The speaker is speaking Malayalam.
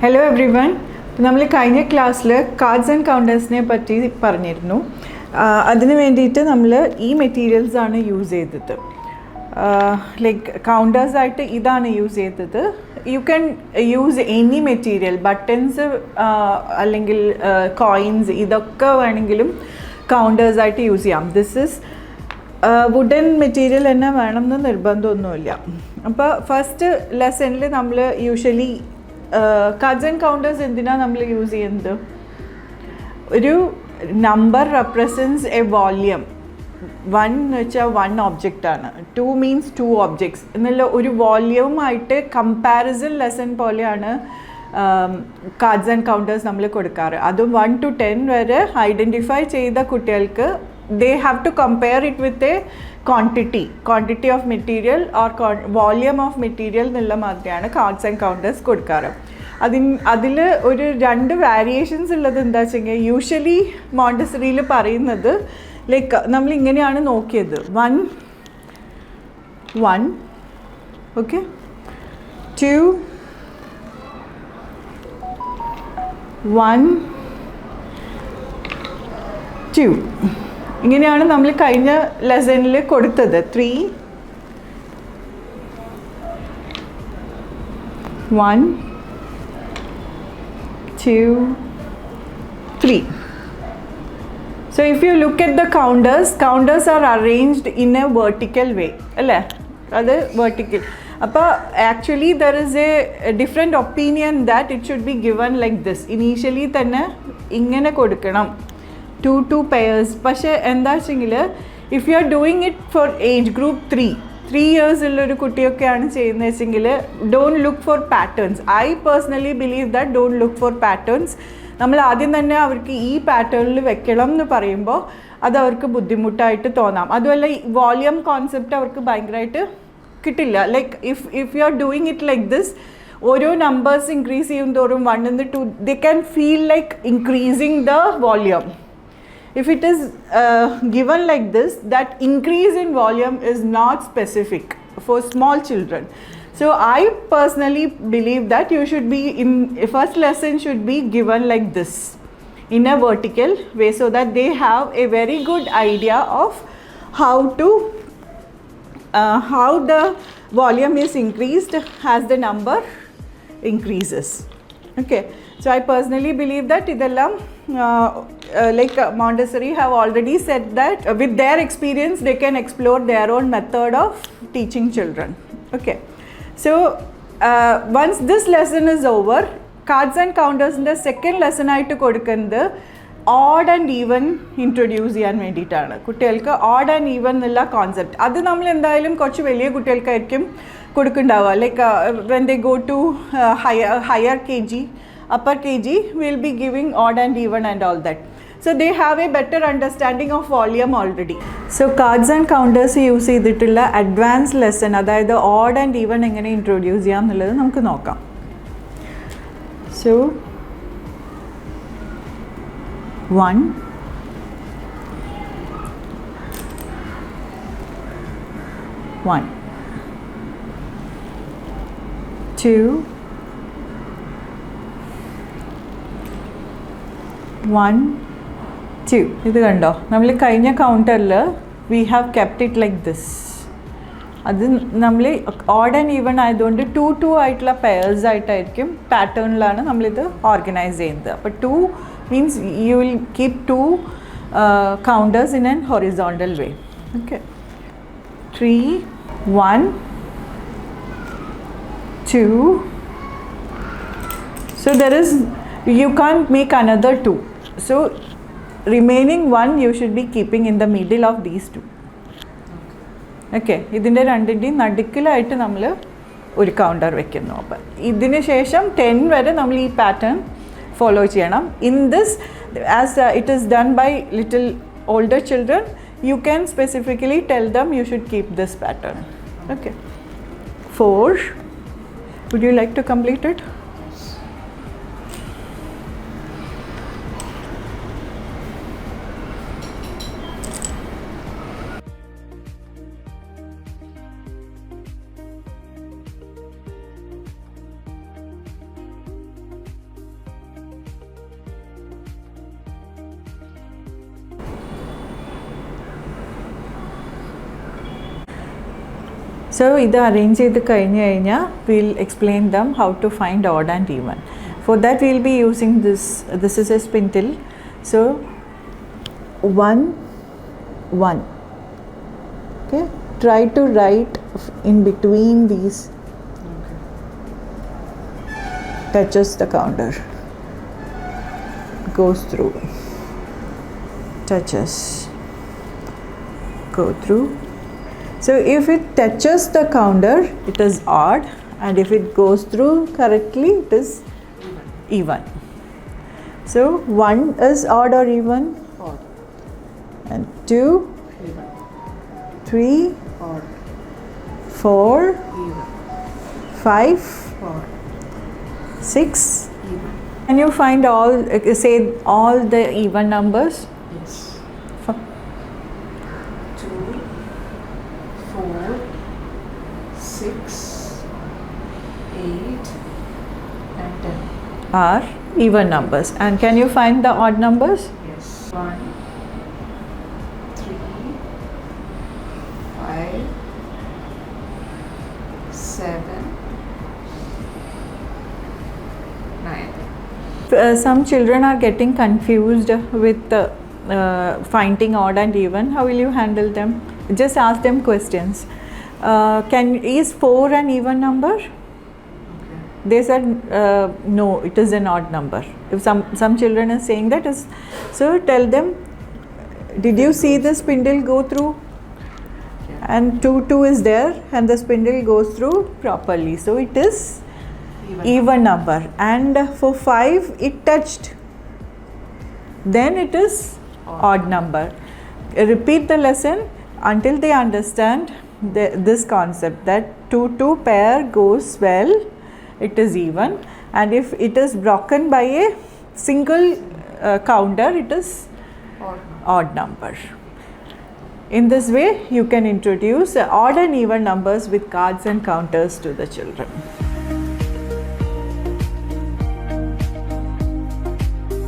ഹലോ എവ്രി വൺ നമ്മൾ കഴിഞ്ഞ ക്ലാസ്സിൽ കാർഡ്സ് ആൻഡ് കൗണ്ടേഴ്സിനെ പറ്റി പറഞ്ഞിരുന്നു. അതിന് വേണ്ടിയിട്ട് നമ്മൾ ഈ മെറ്റീരിയൽസ് ആണ് യൂസ് ചെയ്തത്. ലൈക്ക് കൗണ്ടേഴ്സായിട്ട് ഇതാണ് യൂസ് ചെയ്തത്. You can use any material buttons അല്ലെങ്കിൽ കോയിൻസ് ഇതൊക്കെ വേണമെങ്കിലും കൗണ്ടേഴ്സായിട്ട് യൂസ് ചെയ്യാം. ദിസ് ഇസ് വുഡൻ മെറ്റീരിയൽ തന്നെ വേണമെന്ന് നിർബന്ധമൊന്നുമില്ല. അപ്പോൾ ഫസ്റ്റ് ലെസണിൽ നമ്മൾ യൂഷ്വലി കഡ്സ് ആൻഡ് കൗണ്ടേഴ്സ് എന്തിനാണ് നമ്മൾ യൂസ് ചെയ്യുന്നത്? ഒരു number represents a volume one എന്ന് വെച്ചാൽ വൺ ഒബ്ജക്റ്റ് ആണ്. ടു മീൻസ് ടു ഒബ്ജക്ട്സ് എന്നുള്ള ഒരു വോള്യവുമായിട്ട് കമ്പാരിസൺ ലെസൺ പോലെയാണ് കാർഡ്സ് ആൻഡ് കൗണ്ടേഴ്സ് നമ്മൾ കൊടുക്കാറ്. അതും വൺ ടു ടെൻ വരെ ഐഡന്റിഫൈ ചെയ്ത കുട്ടികൾക്ക് they have to compare it with a quantity quantity of material or volume of material എന്നുള്ള മാതിരിയാണ് കാർഡ്സ് ആൻഡ് കൗണ്ടേഴ്സ് കൊടുക്കാറ്. അതിൻ അതിൽ ഒരു രണ്ട് വാരിയേഷൻസ് ഉള്ളത് എന്താ വെച്ചെങ്കിൽ യൂഷ്വലി മോണ്ടസറിയിൽ പറയുന്നത് ലൈക്ക് നമ്മൾ ഇങ്ങനെയാണ് നോക്കിയത്. One one okay two one two ഇങ്ങനെയാണ് നമ്മൾ കഴിഞ്ഞ ലെസണിൽ കൊടുത്തത്. Three one two three So if you look at the counters counters are arranged in a vertical way അല്ലേ? അത് വേർട്ടിക്കൽ അപ്പോൾ actually there is a different opinion that it should be given like this initially തന്നെ ഇങ്ങനെ കൊടുക്കണം. ടു ടു പെയേഴ്സ് പക്ഷേ എന്താ വെച്ചെങ്കിൽ if you are doing it for age group three three years ഉള്ളൊരു കുട്ടിയൊക്കെയാണ് ചെയ്യുന്നത് വെച്ചെങ്കിൽ don't look for patterns I personally believe that don't look for patterns നമ്മൾ ആദ്യം തന്നെ അവർക്ക് ഈ പാറ്റേണിൽ വെക്കണം എന്ന് പറയുമ്പോൾ അത് അവർക്ക് ബുദ്ധിമുട്ടായിട്ട് തോന്നാം. അതുമല്ല ഈ വോളിയം കോൺസെപ്റ്റ് അവർക്ക് ഭയങ്കരമായിട്ട് കിട്ടില്ല. Like if if you are doing it like this ഓരോ നമ്പേഴ്സ് ഇൻക്രീസ് ചെയ്യും തോറും വൺ നിന്ന് two they can feel like increasing the volume if it is uh, given like this that increase in volume is not specific for small children. So i personally believe that you should be in first lesson should be given like this in a vertical way so that they have a very good idea of how to uh, how the volume is increased as the number increases. Okay. So i personally believe that idellam uh, uh, like uh, montessori have already said that uh, with their experience they can explore their own method of teaching children okay so uh, once this lesson is over cards and counters ന്റെ സെക്കൻഡ് ലെസൺ ആയിട്ട് കൊടുക്കുന്നത് ഓഡ് ആൻഡ് ഈവൻ ഇൻട്രൊഡ്യൂസ് ചെയ്യാൻ വേണ്ടിയിട്ടാണ് കുട്ടികൾക്ക് ഓഡ് ആൻഡ് ഈവൻ എന്നുള്ള കോൺസെപ്റ്റ് അത് നമ്മൾ എന്തായാലും കുറച്ച് വലിയ കുട്ടികൾക്കായിരിക്കും കൊടുക്കുന്നുണ്ടാവുക like when they go to higher higher K G upper kg will be giving odd and even and all that so they have a better understanding of volume already so cards and counters use ചെയ്തിട്ടുള്ള അഡ്വാൻസ് ലെസൺ അതായത് ഓഡ് ആൻഡ് ഈവൺ എങ്ങനെ ഇൻട്രൊഡ്യൂസ് ചെയ്യാം എന്നുള്ളത് നമുക്ക് നോക്കാം so one one two one two ഇത് കണ്ടോ? നമ്മൾ കഴിഞ്ഞ കൗണ്ടറിൽ we have kept it like this അത് നമ്മൾ ഓഡ് ആൻഡ് ഈവൺ ആയതുകൊണ്ട് ടു ടു ആയിട്ടുള്ള പെയർസ് ആയിട്ടായിരിക്കും പാറ്റേണിലാണ് നമ്മളിത് ഓർഗനൈസ് ചെയ്യുന്നത്. അപ്പോൾ two means you will keep two counters in an horizontal way okay three one two so there is you can make another two so remaining one you should be keeping in the middle of these two okay ഇതിന്റെ രണ്ടിന്റെയും നടുക്കിലായിട്ട് നമ്മൾ ഒരു കൗണ്ടർ വെക്കുന്നു. അപ്പം ഇതിന് ശേഷം ടെൻ വരെ നമ്മൾ ഈ പാറ്റേൺ ഫോളോ ചെയ്യണം. In this as it is done by little older children you can specifically tell them you should keep this pattern okay for would you like to complete it so ഇത് അറേഞ്ച് ചെയ്ത് കഴിഞ്ഞ് കഴിഞ്ഞാൽ will explain them how to find odd and even for that will be using this this is a spindle so one one okay try to write f- in between these touches the counter goes through touches go through so if it touches the counter it is odd and if it goes through correctly it is even so 1 is odd or even Odd. and 2 Even. 3 Odd. 4 Even. 5 Odd. 6 Even. can you find all uh, say all the even numbers Yes. F- Two, four, six, eight, and ten. are even numbers and can you find the odd numbers Yes. One, three, five, seven, nine. uh, some children are getting confused with uh, uh, finding odd and even how will you handle them just ask them questions. Uh, can is 4 an even number? Okay. they said uh, no it is an odd number. If some some children are saying that is so tell them did you see the spindle go through? And 2 2 is there and the spindle goes through properly. So it is Even. even number. and for 5 it touched. Then it is Odd. odd number. Repeat the lesson until they understand the, this concept that 2 2 pair goes well it is even and if it is broken by a single uh, counter it is Odd. odd number in this way you can introduce odd and even numbers with cards and counters to the children